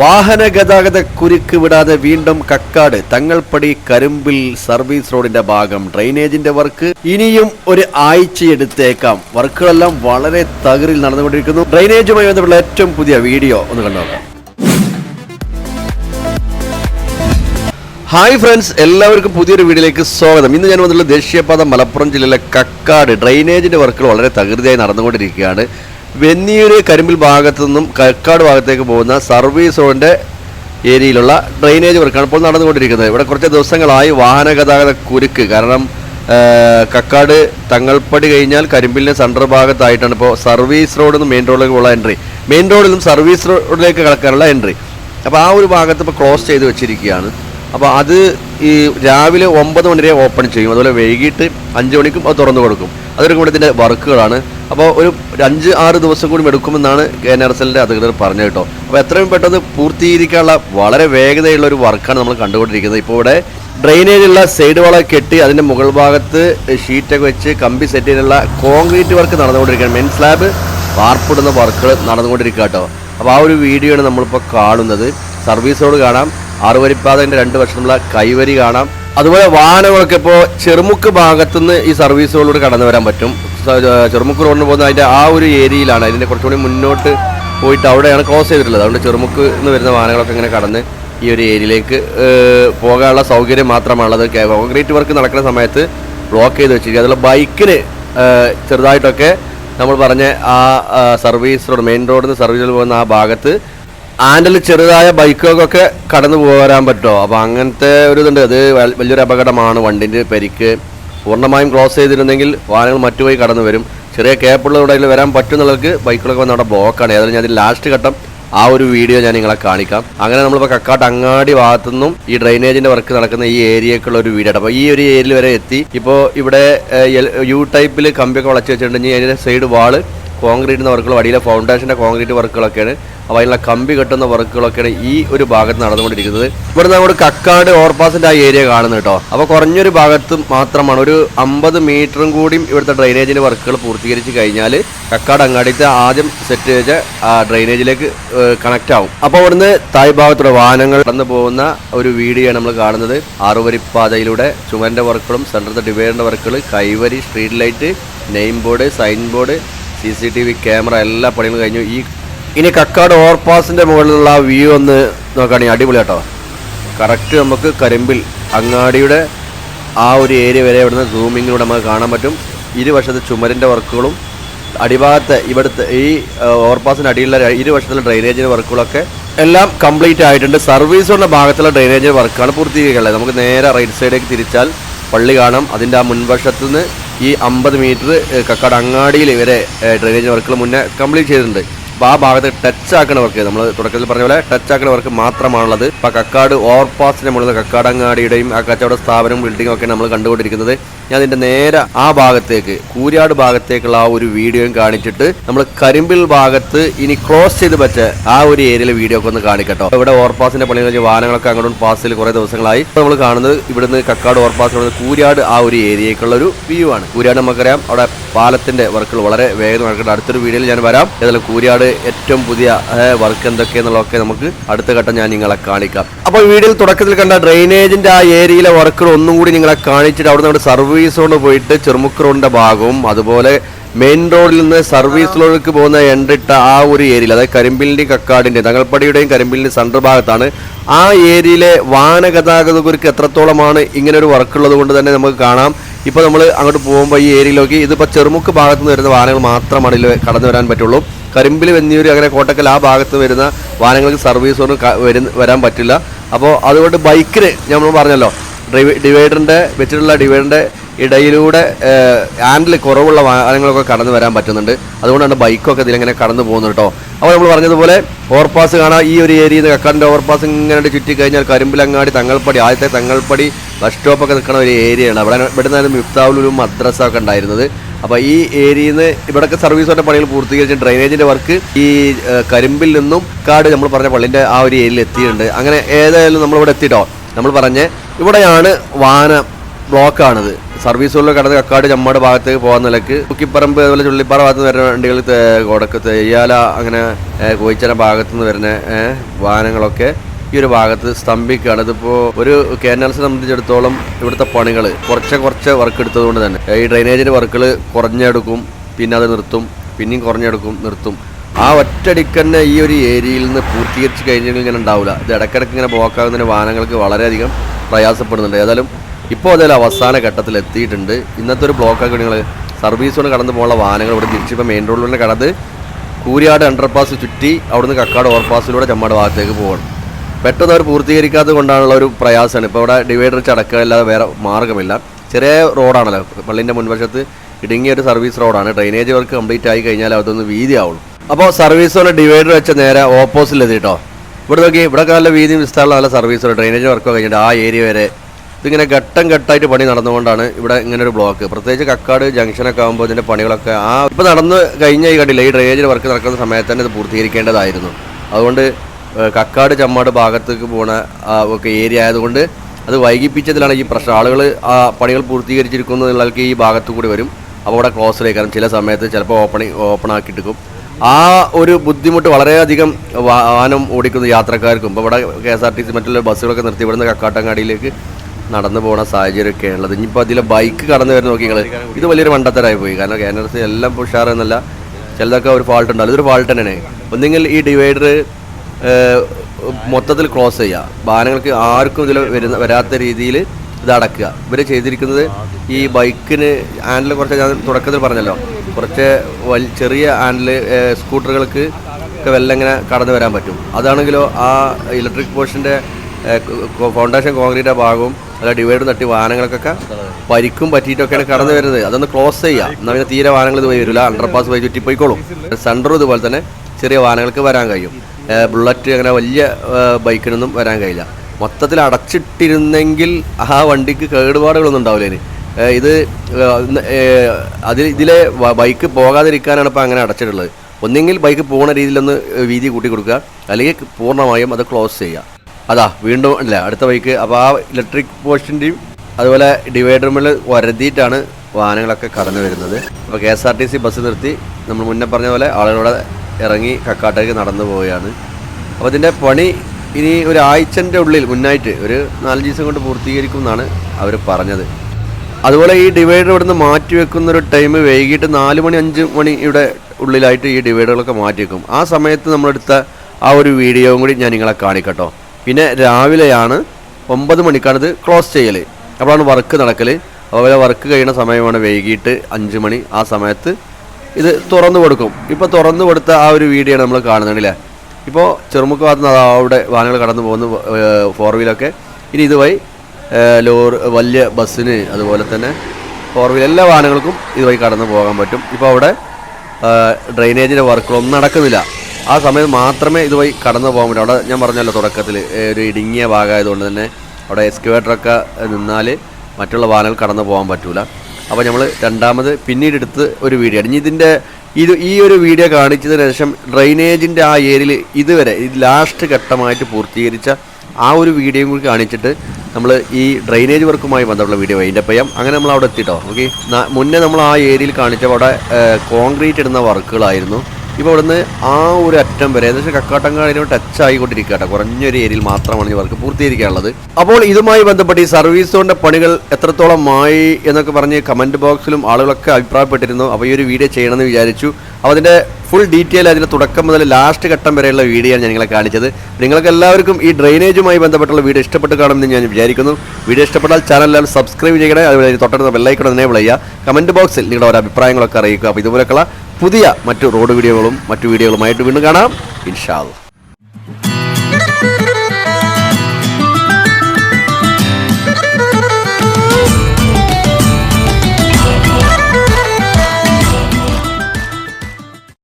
വാഹന ഗതാഗത കുരുക്ക് വിടാതെ വീണ്ടും കക്കാട് തങ്ങൾപ്പടി കരുമ്പിൽ സർവീസ് റോഡിന്റെ ഭാഗം ഡ്രെയിനേജിന്റെ വർക്ക്. ഇനിയും ഒരു ആഴ്ചയെടുത്തേക്കാം. വർക്കുകളെല്ലാം വളരെ തകറിൽ നടന്നുകൊണ്ടിരിക്കുന്നു. ഡ്രെയിനേജുമായി ബന്ധപ്പെട്ട ഏറ്റവും പുതിയ വീഡിയോ ഒന്ന് കണ്ടുനോക്കാം ഹായ് ഫ്രണ്ട്സ് എല്ലാവർക്കും പുതിയൊരു വീഡിയോയിലേക്ക് സ്വാഗതം. ഇന്ന് ഞാൻ വന്നിട്ടുള്ള ദേശീയപാത മലപ്പുറം ജില്ലയിലെ കക്കാട് ഡ്രെയിനേജിന്റെ വർക്കുകൾ വളരെ തകൃതിയായി നടന്നുകൊണ്ടിരിക്കുകയാണ്. വെന്നിയൂര് കരിമ്പിൽ ഭാഗത്തു നിന്നും കക്കാട് ഭാഗത്തേക്ക് പോകുന്ന സർവീസ് റോഡിന്റെ ഏരിയയിലുള്ള ഡ്രെയിനേജ് വർക്കാണ് ഇപ്പോൾ നടന്നുകൊണ്ടിരിക്കുന്നത്. ഇവിടെ കുറച്ച് ദിവസങ്ങളായി വാഹന ഗതാഗത കുരുക്ക്. കാരണം കക്കാട് തങ്ങൾപ്പടി കഴിഞ്ഞാൽ കരിമ്പിലിന്റെ സെൻട്രൽ ഭാഗത്തായിട്ടാണ് ഇപ്പോൾ സർവീസ് റോഡിൽ നിന്ന് മെയിൻ റോഡിലേക്കുള്ള എൻട്രി മെയിൻ റോഡിൽ നിന്നും സർവീസ് റോഡിലേക്ക് കിടക്കാനുള്ള എൻട്രി അപ്പോൾ ആ ഒരു ഭാഗത്ത് ഇപ്പോൾ ക്ലോസ് ചെയ്ത് വെച്ചിരിക്കുകയാണ്. അപ്പോൾ അത് ഈ രാവിലെ ഒമ്പത് മണി വരെ ഓപ്പൺ ചെയ്യും. അതുപോലെ വൈകിട്ട് അഞ്ച് മണിക്കും അത് തുറന്നു കൊടുക്കും. അതൊരു കൂടെ ഇതിന്റെ വർക്കുകളാണ് അപ്പോൾ ഒരു അഞ്ച് ആറ് ദിവസം കൂടി എടുക്കുമെന്നാണ് കെ എൻ ആർ എസ് എല്ലിന്റെ അധികൃതർ പറഞ്ഞു കേട്ടോ. അപ്പോൾ എത്രയും പെട്ടെന്ന് പൂർത്തീകരിക്കാനുള്ള വളരെ വേഗതയുള്ള ഒരു വർക്കാണ് നമ്മൾ കണ്ടുകൊണ്ടിരിക്കുന്നത്. ഇപ്പോൾ ഇവിടെ ഡ്രെയിനേജുള്ള സൈഡ് വള കെട്ടി അതിന്റെ മുകൾ ഭാഗത്ത് ഷീറ്റൊക്കെ വെച്ച് കമ്പി സെറ്റ് ചെയ്തിട്ടുള്ള കോൺക്രീറ്റ് വർക്ക് നടന്നുകൊണ്ടിരിക്കുകയാണ്. മെയിൻ സ്ലാബ് വാർപ്പിടുന്ന വർക്കുകൾ നടന്നുകൊണ്ടിരിക്കുക കേട്ടോ. അപ്പോൾ ആ ഒരു വീഡിയോയാണ് നമ്മളിപ്പോൾ കാണുന്നത്. സർവീസ് റോഡ് കാണാം. ആറുവരിപ്പാതന്റെ രണ്ട് വശമുള്ള കൈവരി കാണാം. അതുപോലെ വാഹനങ്ങളൊക്കെ ഇപ്പോൾ ചെറുമുക്ക് ഭാഗത്തുനിന്ന് ഈ സർവീസുകളിലൂടെ കടന്നു വരാൻ പറ്റും. ചെറുമുക്ക് റോഡിന് പോകുന്ന അതിന്റെ ആ ഒരു ഏരിയയിലാണ്. അതിന്റെ കുറച്ചുകൂടി മുന്നോട്ട് പോയിട്ട് അവിടെയാണ് ക്ലോസ് ചെയ്തിട്ടുള്ളത്. അതുകൊണ്ട് ചെറുമുക്ക് എന്ന് വരുന്ന വാഹനങ്ങളൊക്കെ ഇങ്ങനെ കടന്ന് ഈ ഒരു ഏരിയയിലേക്ക് പോകാനുള്ള സൗകര്യം മാത്രമാണുള്ളത്. കോൺക്രീറ്റ് വർക്ക് നടക്കുന്ന സമയത്ത് ബ്ലോക്ക് ചെയ്ത് വെച്ചിരിക്കുക. അതുപോലെ ബൈക്കിന് ചെറുതായിട്ടൊക്കെ നമ്മൾ പറഞ്ഞ ആ സർവീസ് റോഡ് മെയിൻ റോഡിൽ നിന്ന് സർവീസിൽ പോകുന്ന ആ ഭാഗത്ത് ആൻഡിൽ ചെറുതായ ബൈക്കുകൾക്കൊക്കെ കടന്നു പോരാൻ പറ്റുമോ? അപ്പോൾ അങ്ങനത്തെ ഒരു ഇതുണ്ട്. അത് വലിയൊരു അപകടമാണ് വണ്ടിന്റെ പരിക്ക്. പൂർണമായും ക്ലോസ് ചെയ്തിരുന്നെങ്കിൽ വാഹനങ്ങൾ മറ്റു വഴി കടന്നു വരും. ചെറിയ കേപ്പുള്ളതുണ്ടെങ്കിൽ വരാൻ പറ്റുന്നവർക്ക് ബൈക്കുകളൊക്കെ വന്ന് അവിടെ ബ്ലോക്കാണ് ഏതായാലും ഞാൻ ലാസ്റ്റ് ഘട്ടം ആ ഒരു വീഡിയോ ഞാൻ നിങ്ങളെ കാണിക്കാം. അങ്ങനെ നമ്മളിപ്പോൾ കക്കാട്ട് അങ്ങാടി ഭാഗത്തുനിന്നും ഈ ഡ്രെയിനേജിന്റെ വർക്ക് നടക്കുന്ന ഈ ഏരിയക്കുള്ള ഒരു വീഡിയോ അപ്പോൾ ഈ ഒരു ഏരിയയിൽ വരെ എത്തി. ഇപ്പോൾ ഇവിടെ യു ടൈപ്പിൽ കമ്പിയൊക്കെ വളച്ച് വെച്ചിട്ടുണ്ട്. ഇനി അതിന്റെ സൈഡ് വാൾ കോൺക്രീറ്റിന്റെ വർക്കുകൾ അടിയിലെ ഫൗണ്ടേഷന്റെ കോൺക്രീറ്റ് വർക്കുകളൊക്കെയാണ് അപ്പോൾ അതിനുള്ള കമ്പി കെട്ടുന്ന വർക്കുകളൊക്കെയാണ് ഈ ഒരു ഭാഗത്ത് നടന്നുകൊണ്ടിരിക്കുന്നത്. ഇവിടുന്ന് അങ്ങോട്ട് കക്കാട് ഓവർപാസിന്റെ ആ ഏരിയ കാണുന്നത് കേട്ടോ. അപ്പോൾ കുറഞ്ഞൊരു ഭാഗത്ത് മാത്രമാണ് ഒരു അമ്പത് മീറ്ററും കൂടിയും ഇവിടുത്തെ ഡ്രെയിനേജിന്റെ വർക്കുകൾ പൂർത്തീകരിച്ച് കഴിഞ്ഞാൽ കക്കാട് അങ്ങാടിത്തെ ആദ്യം സെറ്റ് ചെയ്ത ആ ഡ്രെയിനേജിലേക്ക് കണക്ട് ആവും. അപ്പോൾ അവിടുന്ന് തായ് ഭാഗത്തുള്ള വാഹനങ്ങൾ കടന്നു പോകുന്ന ഒരു വീഡിയോ ആണ് നമ്മൾ കാണുന്നത്. ആറുവരിപ്പാതയിലൂടെ ചുമരിന്റെ വർക്കുകളും സെൻട്രത്തെ ഡിവൈഡറിന്റെ വർക്കുകൾ കൈവരി street light name board sign board C C T V camera എല്ലാ പണികളും കഴിഞ്ഞു. ഈ ഇനി കക്കാട് ഓവർപാസിന്റെ മുകളിലുള്ള ആ വ്യൂ ഒന്ന് നോക്കുകയാണെങ്കിൽ അടിപൊളി കേട്ടോ. കറക്റ്റ് നമുക്ക് കരിമ്പിൽ അങ്ങാടിയുടെ ആ ഒരു ഏരിയ വരെ ഇവിടുന്ന് സൂമിങ്ങിലൂടെ നമുക്ക് കാണാൻ പറ്റും. ഇരുവശത്തെ ചുമരിന്റെ വർക്കുകളും അടിഭാഗത്തെ ഇവിടുത്തെ ഈ ഓവർപാസിന്റെ അടിയിലുള്ള ഇരുവശത്തുള്ള ഡ്രെയിനേജിന്റെ വർക്കുകളൊക്കെ എല്ലാം കംപ്ലീറ്റ് ആയിട്ടുണ്ട്. സർവീസുകളുടെ ഭാഗത്തുള്ള ഡ്രെയിനേജ് വർക്കാണ് പൂർത്തീകരിക്കുന്നത് നമുക്ക് നേരെ റൈറ്റ് സൈഡിലേക്ക് തിരിച്ചാൽ പള്ളി കാണാം. അതിന്റെ ആ മുൻവശത്ത് നിന്ന് ഈ അമ്പത് മീറ്റർ കക്കാട് അങ്ങാടിയിൽ വരെ ഡ്രെയിനേജ് വർക്കുകൾ മുന്നേ കംപ്ലീറ്റ് ചെയ്തിട്ടുണ്ട്. അപ്പോൾ ആ ഭാഗത്ത് ടച്ച് ആക്കുന്ന വർക്ക് നമ്മൾ തുടക്കത്തിൽ പറഞ്ഞ പോലെ ടച്ച് ആക്കുന്ന വർക്ക് മാത്രമാണുള്ളത്. ഇപ്പോൾ കക്കാട് ഓവർപാസിന്റെ മുകളിൽ കക്കാടങ്ങാടിയുടെയും ആ കച്ചവട സ്ഥാപനവും ബിൽഡിങ്ങും ഒക്കെ നമ്മൾ കണ്ടുകൊണ്ടിരിക്കുന്നത്. ഞാൻ ഇതിന്റെ നേരെ ആ ഭാഗത്തേക്ക് കൂരിയാട് ഭാഗത്തേക്കുള്ള ആ ഒരു വീഡിയോയും കാണിച്ചിട്ട് നമ്മൾ കരിമ്പിൽ ഭാഗത്ത് ഇനി ക്രോസ് ചെയ്ത് പറ്റ ആ ഒരു ഏരിയയിലെ വീഡിയോ ഒക്കെ ഒന്ന് കാണിക്കട്ടോ. ഇവിടെ ഓവർപാസിന്റെ പണി കഴിഞ്ഞ വാഹനങ്ങളൊക്കെ അങ്ങോട്ടും പാസിൽ കുറേ ദിവസങ്ങളായി. നമ്മൾ കാണുന്നത് ഇവിടുന്ന് കക്കാട് ഓവർപാസ് കൂരിയാട് ആ ഒരു ഏരിയക്കുള്ള ഒരു വ്യൂ ആണ്. കൂരിയാട് നമുക്കറിയാം അവിടെ പാലത്തിന്റെ വർക്കുകൾ വളരെ വേഗം നടക്കട്ടെ. അടുത്തൊരു വീഡിയോയിൽ ഞാൻ വരാം. ഏതായാലും കൂരിയാട് ഏറ്റവും പുതിയ വർക്ക് എന്തൊക്കെയെന്നുള്ളതൊക്കെ നമുക്ക് അടുത്ത ഘട്ടം ഞാൻ നിങ്ങളെ കാണിക്കാം. അപ്പോൾ വീഡിയോയിൽ തുടക്കത്തിൽ കണ്ട ഡ്രെയിനേജിന്റെ ആ ഏരിയയിലെ വർക്കുകൾ ഒന്നും കൂടി നിങ്ങളെ കാണിച്ചിട്ട് അവിടെ നമ്മുടെ സർവീസ് റോഡ് പോയിട്ട് ചെറുമുക്ക് റോഡിന്റെ ഭാഗവും അതുപോലെ മെയിൻ റോഡിൽ നിന്ന് സർവീസ് റോഡിലേക്ക് പോകുന്ന എൻട്രിട്ട ആ ഒരു ഏരിയയിൽ അതായത് കരിമ്പിലിന്റെയും കക്കാടിന്റെ തങ്ങൾപ്പടിയുടെയും കരിമ്പിലിന്റെ സെൻട്രൽ ഭാഗത്താണ് ആ ഏരിയയിലെ വാഹന ഗതാഗത കുരുക്ക് എത്രത്തോളമാണ് ഇങ്ങനെ ഒരു വർക്ക് ഉള്ളത് കൊണ്ട് തന്നെ നമുക്ക് കാണാം. ഇപ്പോൾ നമ്മൾ അങ്ങോട്ട് പോകുമ്പോൾ ഈ ഏരിയയിലേക്ക് ഇതിപ്പോൾ ചെറുമുക്ക് ഭാഗത്ത് നിന്ന് വരുന്ന വാഹനങ്ങൾ മാത്രമാണ് ഇതിൽ കടന്നു വരാൻ പറ്റുള്ളൂ. കരിമ്പിൽ വെന്നിയൂർ അങ്ങനെ കോട്ടക്കൽ ആ ഭാഗത്ത് വരുന്ന വാഹനങ്ങൾക്ക് സർവീസ് ഒന്നും വരാൻ പറ്റില്ല. അപ്പോൾ അതുകൊണ്ട് ബൈക്കിന് നമ്മൾ പറഞ്ഞല്ലോ ഡിവൈഡറിന്റെ വെച്ചിട്ടുള്ള ഡിവൈഡറിന്റെ ഇടയിലൂടെ ഹാൻഡിൽ കുറവുള്ള വാഹനങ്ങളൊക്കെ കടന്നു വരാൻ പറ്റുന്നുണ്ട്. അതുകൊണ്ടാണ് ബൈക്കൊക്കെ ഇതിലിങ്ങനെ കടന്നു പോകുന്നത് കേട്ടോ അപ്പോൾ നമ്മൾ പറഞ്ഞതുപോലെ ഓവർപാസ് കാണാം ഈ ഒരു ഏരിയയിൽ നിന്ന് കക്കാടിന്റെ ഓവർപാസ് ഇങ്ങനെ ചുറ്റി കഴിഞ്ഞാൽ കരിമ്പിലങ്ങാടി തങ്ങൾപ്പടി ആദ്യത്തെ തങ്ങൾപ്പടി ബസ് സ്റ്റോപ്പൊക്കെ നിൽക്കുന്ന ഒരു ഏരിയയാണ് അവിടെ ഇവിടെ നിന്നാലും മിഫ്താവിലൊരു മദ്രസ ഒക്കെ ഉണ്ടായിരുന്നത്. അപ്പോൾ ഈ ഏരിയയിൽ നിന്ന് ഇവിടൊക്കെ സർവീസിന്റെ പണികൾ പൂർത്തീകരിച്ച് ഡ്രൈനേജിന്റെ വർക്ക് ഈ കരിമ്പിൽ നിന്നും കാട് നമ്മൾ പറഞ്ഞ പള്ളിന്റെ ആ ഒരു ഏരിയയിൽ എത്തിയിട്ടുണ്ട്. അങ്ങനെ ഏതായാലും നമ്മളിവിടെ എത്തിയിട്ടോ നമ്മൾ പറഞ്ഞ് ഇവിടെയാണ് വാഹന ബ്ലോക്കാണിത്. സർവീസ് റോഡിൽ കടന്ന് കക്കാട് ചമ്മാട് ഭാഗത്തേക്ക് പോകാൻ നിലയ്ക്ക്. കുക്കിപ്പറമ്പ് അതുപോലെ ചുള്ളിപ്പാറ ഭാഗത്ത് വരുന്ന വണ്ടികൾ കൊടക്ക് തെയ്യാല അങ്ങനെ കോയിച്ചന ഭാഗത്ത് നിന്ന് വരുന്ന വാഹനങ്ങളൊക്കെ ഈ ഒരു ഭാഗത്ത് സ്തംഭിക്കുകയാണ് ഇതിപ്പോൾ ഒരു കെ എൻ എൽ സംബന്ധിച്ചിടത്തോളം ഇവിടുത്തെ പണികൾ കുറച്ച് കുറച്ച് വർക്ക് എടുത്തതുകൊണ്ട് തന്നെ. ഈ ഡ്രൈനേജിന്റെ വർക്കുകൾ കുറഞ്ഞെടുക്കും പിന്നെ അത് നിർത്തും പിന്നെയും കുറഞ്ഞെടുക്കും നിർത്തും. ആ ഒറ്റടിക്ക് തന്നെ ഈ ഒരു ഏരിയയിൽ നിന്ന് പൂർത്തീകരിച്ച് കഴിഞ്ഞെങ്കിൽ ഇങ്ങനെ ഉണ്ടാവില്ല ഇത് ഇടയ്ക്കിടയ്ക്ക് ഇങ്ങനെ ബ്ലോക്കാകുന്നതിന് വാഹനങ്ങൾക്ക് വളരെയധികം പ്രയാസപ്പെടുന്നുണ്ട്. ഏതായാലും ഇപ്പോൾ അതിൽ അവസാന ഘട്ടത്തിൽ എത്തിയിട്ടുണ്ട്. ഇന്നത്തെ ഒരു ബ്ലോക്കൊക്കെ നിങ്ങൾ സർവീസ് കൊണ്ട് കടന്നു പോകാനുള്ള വാഹനങ്ങൾ ഇവിടെ തിരിച്ചിപ്പോൾ മെയിൻ റോഡിലൂടെ കടന്ന് കൂരിയാട് അണ്ടർപാസ് ചുറ്റി അവിടുന്ന് കക്കാട് ഓവർപാസിലൂടെ ചമ്മാട് ഭാഗത്തേക്ക് പോകണം പെട്ടെന്ന് അവർ പൂർത്തീകരിക്കാത്തത് കൊണ്ടാണുള്ള ഒരു പ്രയാസമാണ്. ഇപ്പോൾ ഇവിടെ ഡിവൈഡർ ചടക്കുക വേറെ മാർഗമില്ല. ചെറിയ റോഡാണല്ലോ പള്ളിന്റെ മുൻവശത്ത് ഇടുങ്ങിയ ഒരു സർവീസ് റോഡാണ് ഡ്രൈനേജ് വർക്ക് കംപ്ലീറ്റ് ആയി കഴിഞ്ഞാൽ അതൊന്ന് വീതിയാവുള്ളൂ. അപ്പോൾ സർവീസ് റോഡ് ഡിവൈഡർ വെച്ച നേരെ ഓപ്പോസിറ്റിലെത്തി കേട്ടോ ഇവിടെ നോക്കി ഇവിടെ നല്ല വീതി വിസ്താരമുള്ള നല്ല സർവീസ് ഡ്രെയിനേജ് വർക്കൊക്കെ വർക്ക് കഴിഞ്ഞിട്ട് ആ ഏരിയ വരെ ഇതിങ്ങനെ ഘട്ടം ഘട്ടമായിട്ട് പണി നടന്നുകൊണ്ടാണ് ഇവിടെ ഇങ്ങനെ ഒരു ബ്ലോക്ക് പ്രത്യേകിച്ച് കക്കാട് ജംഗ്ഷനൊക്കെ ആകുമ്പോൾ ഇതിന്റെ പണികളൊക്കെ ആ ഇപ്പോൾ നടന്ന് കഴിഞ്ഞ ഈ കണ്ടില്ല ഈ ഡ്രെയിനേജ് വർക്ക് നടക്കുന്ന സമയത്ത് തന്നെ ഇത് പൂർത്തീകരിക്കേണ്ടതായിരുന്നു. അതുകൊണ്ട് കക്കാട് ചമ്മാട് ഭാഗത്തേക്ക് പോണ ഒക്കെ ഏരിയ ആയതുകൊണ്ട് അത് വൈകിപ്പിച്ചതിലാണ് ഈ പ്രശ്നം. ആളുകൾ ആ പണികൾ പൂർത്തീകരിച്ചിരിക്കുന്നു എന്നുള്ളവർക്ക് ഈ ഭാഗത്തു കൂടി വരും. അപ്പോൾ അവിടെ ക്ലോസ് കാരണം ചില സമയത്ത് ചിലപ്പോൾ ഓപ്പണിങ് ഓപ്പൺ ആക്കിയിട്ടിരിക്കും ആ ഒരു ബുദ്ധിമുട്ട് വളരെയധികം വാഹനം ഓടിക്കുന്ന യാത്രക്കാർക്കും ഇപ്പോൾ ഇവിടെ K S R T C മറ്റുള്ള ബസ്സുകളൊക്കെ നിർത്തി ഇവിടുന്ന് കക്കാട്ടങ്ങാടിയിലേക്ക് നടന്നു പോകുന്ന സാഹചര്യമൊക്കെ ഉള്ളത്. ഇനിയിപ്പോൾ അതിലെ ബൈക്ക് കടന്നു വരുന്ന നോക്കി നിങ്ങൾ ഇത് വലിയൊരു മണ്ടത്തരായി പോയി. കാരണം കെ എൻ ആർ സി എല്ലാം ഉഷാറെന്നല്ല. ചിലതൊക്കെ ഒരു ഫാൾട്ട് ഉണ്ടാവും. ഇതൊരു ഫാൾട്ട് തന്നെയാണ്. ഒന്നെങ്കിൽ ഈ ഡിവൈഡർ മൊത്തത്തിൽ ക്ലോസ് ചെയ്യുക. വാഹനങ്ങൾക്ക് ആർക്കും ഇതിൽ വരുന്ന വരാത്ത രീതിയിൽ ഇത് അടക്കുക. ഇവർ ചെയ്തിരിക്കുന്നത് ഈ ബൈക്കിന് ഹാൻഡിൽ കുറച്ച് ഞാൻ തുടക്കത്തിൽ പറഞ്ഞല്ലോ. കുറച്ച് ചെറിയ ആൻഡിൽ സ്കൂട്ടറുകൾക്ക് ഒക്കെ വെള്ളം ഇങ്ങനെ കടന്നു വരാൻ പറ്റും. അതാണെങ്കിലോ ആ ഇലക്ട്രിക് പോർഷന്റെ ഫൗണ്ടേഷൻ കോൺക്രീറ്റ് ഭാഗവും അല്ല ഡിവൈഡ് തട്ടി വാഹനങ്ങൾക്കൊക്കെ പരിക്കും പറ്റിയിട്ടൊക്കെയാണ് കടന്നു വരുന്നത്. അതൊന്ന് ക്ലോസ് ചെയ്യുക എന്നാൽ പിന്നെ തീരെ വാഹനങ്ങൾ ഇത് വഴി വരില്ല അണ്ടർപാസ് ചുറ്റി പോയിക്കോളും സെന്ററും ഇതുപോലെ തന്നെ ചെറിയ വാഹനങ്ങൾക്ക് വരാൻ കഴിയും. ബുള്ളറ്റ് അങ്ങനെ വലിയ ബൈക്കിനൊന്നും വരാൻ കഴിയില്ല. മൊത്തത്തിൽ അടച്ചിട്ടിരുന്നെങ്കിൽ ആ വണ്ടിക്ക് കേടുപാടുകളൊന്നും ഉണ്ടാവില്ല ഇനി ഇത് അതിൽ ഇതിലെ ബൈക്ക് പോകാതിരിക്കാനാണ് ഇപ്പോൾ അങ്ങനെ അടച്ചിട്ടുള്ളത്. ഒന്നെങ്കിൽ ബൈക്ക് പോകുന്ന രീതിയിലൊന്ന് വീതി കൂട്ടി കൊടുക്കുക അല്ലെങ്കിൽ പൂർണമായും അത് ക്ലോസ് ചെയ്യുക. അതാ വീണ്ടും അല്ല അടുത്ത ബൈക്ക്. അപ്പോൾ ആ ഇലക്ട്രിക് പോസ്റ്റിന്റെയും അതുപോലെ ഡിവൈഡറുമിൽ വരതിയിട്ടാണ് വാഹനങ്ങളൊക്കെ കടന്നു വരുന്നത്. അപ്പോൾ K S R T C bus നിർത്തി. നമ്മൾ മുന്നേ പറഞ്ഞ പോലെ ആളുകളോടെ ഇറങ്ങി കക്കാട്ടേക്ക് നടന്നു പോവുകയാണ്. അപ്പോൾ ഇതിന്റെ പണി ഇനി ഒരു ആഴ്ചന്റെ ഉള്ളിൽ മുന്നായിട്ട് ഒരു നാലഞ്ച് ദിവസം കൊണ്ട് പൂർത്തീകരിക്കും എന്നാണ് അവർ പറഞ്ഞത്. അതുപോലെ ഈ ഡിവൈഡർ ഇവിടുന്ന് മാറ്റി വെക്കുന്ന ഒരു ടൈം വൈകിട്ട് നാല് മണി അഞ്ച് മണി ഇവിടെ ഉള്ളിലായിട്ട് ഈ ഡിവൈഡറുകളൊക്കെ മാറ്റി വെക്കും. ആ സമയത്ത് നമ്മളെടുത്ത ആ ഒരു വീഡിയോയും കൂടി ഞാൻ നിങ്ങളെ കാണിക്കട്ടോ. പിന്നെ രാവിലെയാണ് ഒമ്പത് മണിക്കാണിത് ക്ലോസ് ചെയ്യൽ അപ്പോഴാണ് വർക്ക് നടക്കൽ അതുപോലെ വർക്ക് കഴിയുന്ന സമയമാണ് വൈകിട്ട് അഞ്ച് മണി. ആ സമയത്ത് ഇത് തുറന്നു കൊടുക്കും. ഇപ്പോൾ തുറന്നു കൊടുത്ത ആ ഒരു വീഡിയോ നമ്മൾ കാണുന്നുണ്ടല്ലേ ഇപ്പോൾ ചെറുമുക്ക് ഭാഗത്ത് നിന്ന് അവിടെ വാഹനങ്ങൾ കടന്നു പോകുന്നു ഫോർ വീലൊക്കെ ഇനി ഇതുവഴി ലോറി വലിയ ബസ്സിന് അതുപോലെ തന്നെ ഫോർ വീലർ എല്ലാ വാഹനങ്ങൾക്കും ഇതുവഴി കടന്നു പോകാൻ പറ്റും. ഇപ്പോൾ അവിടെ ഡ്രെയിനേജിന്റെ വർക്കുകളൊന്നും നടക്കുന്നില്ല. ആ സമയത്ത് മാത്രമേ ഇതുവഴി കടന്നു പോകാൻ പറ്റൂ. അവിടെ ഞാൻ പറഞ്ഞല്ലോ തുടക്കത്തിൽ ഒരു ഇടുങ്ങിയ ഭാഗമായതുകൊണ്ട് തന്നെ അവിടെ എക്സ്കവേറ്ററൊക്കെ നിന്നാൽ മറ്റുള്ള വാഹനങ്ങൾ കടന്നു പോകാൻ പറ്റൂല. അപ്പോൾ നമ്മൾ രണ്ടാമത് പിന്നീട് എടുത്ത് ഒരു വീഡിയോ ഇനി ഇതിന്റെ ഇത് ഈ ഒരു വീഡിയോ കാണിച്ചതിന് ശേഷം ഡ്രെയിനേജിന്റെ ആ ഏരിയയിൽ ഇതുവരെ ഇത് ലാസ്റ്റ് ഘട്ടമായിട്ട് പൂർത്തീകരിച്ച ആ ഒരു വീഡിയോയും കൂടി കാണിച്ചിട്ട് നമ്മൾ ഈ ഡ്രെയിനേജ് വർക്കുമായി ബന്ധപ്പെട്ട വീഡിയോ അതിന്റെ പയ്യം അങ്ങനെ നമ്മൾ അവിടെ എത്തിയിട്ടോ ഓക്കെ മുന്നേ നമ്മൾ ആ ഏരിയയിൽ കാണിച്ച അവിടെ കോൺക്രീറ്റ് ഇടുന്ന വർക്കുകളായിരുന്നു ഇപ്പോൾ ഇവിടുന്ന് ആ ഒരു അറ്റം വരെ ഏകദേശം കക്കാട്ടങ്കാടിനോട് ടച്ച് ആയിക്കൊണ്ടിരിക്കുക കേട്ടോ കുറഞ്ഞൊരു ഏരിയയിൽ മാത്രമാണ് ഈ വർക്ക് പൂർത്തീകരിക്കാനുള്ളത്. അപ്പോൾ ഇതുമായി ബന്ധപ്പെട്ട് ഈ സർവീസ് സോണിന്റെ പണികൾ എത്രത്തോളമായി എന്നൊക്കെ പറഞ്ഞ് കമന്റ് ബോക്സിലും ആളുകളൊക്കെ അഭിപ്രായപ്പെട്ടിരുന്നു. അപ്പോൾ ഈ ഒരു വീഡിയോ ചെയ്യണമെന്ന് വിചാരിച്ചു. അപ്പോൾ അതിന്റെ ഫുൾ ഡീറ്റെയിൽ അതിന്റെ തുടക്കം മുതൽ ലാസ്റ്റ് ഘട്ടം വരെയുള്ള വീഡിയോ ഞാൻ നിങ്ങളെ കാണിച്ചത്. നിങ്ങൾക്ക് എല്ലാവർക്കും ഈ ഡ്രെയിനേജുമായി ബന്ധപ്പെട്ടുള്ള വീഡിയോ ഇഷ്ടപ്പെട്ട് കാണുമെന്ന് ഞാൻ വിചാരിക്കുന്നു. വീഡിയോ ഇഷ്ടപ്പെട്ടാൽ ചാനൽ സബ്സ്ക്രൈബ് ചെയ്യണേ അതുപോലെ തൊട്ടടുത്ത ബെല്ലൈക്കൺ എനേബിൾ ചെയ്യുക. കമന്റ് ബോക്സിൽ നിങ്ങളുടെ ഒരു അഭിപ്രായങ്ങളൊക്കെ അറിയിക്കുക. അപ്പോൾ ഇതുപോലെയുള്ള പുതിയ മറ്റു റോഡ് വീഡിയോകളും മറ്റു വീഡിയോകളുമായിട്ട് വീണ്ടും കാണാം. ഇൻഷാല്ല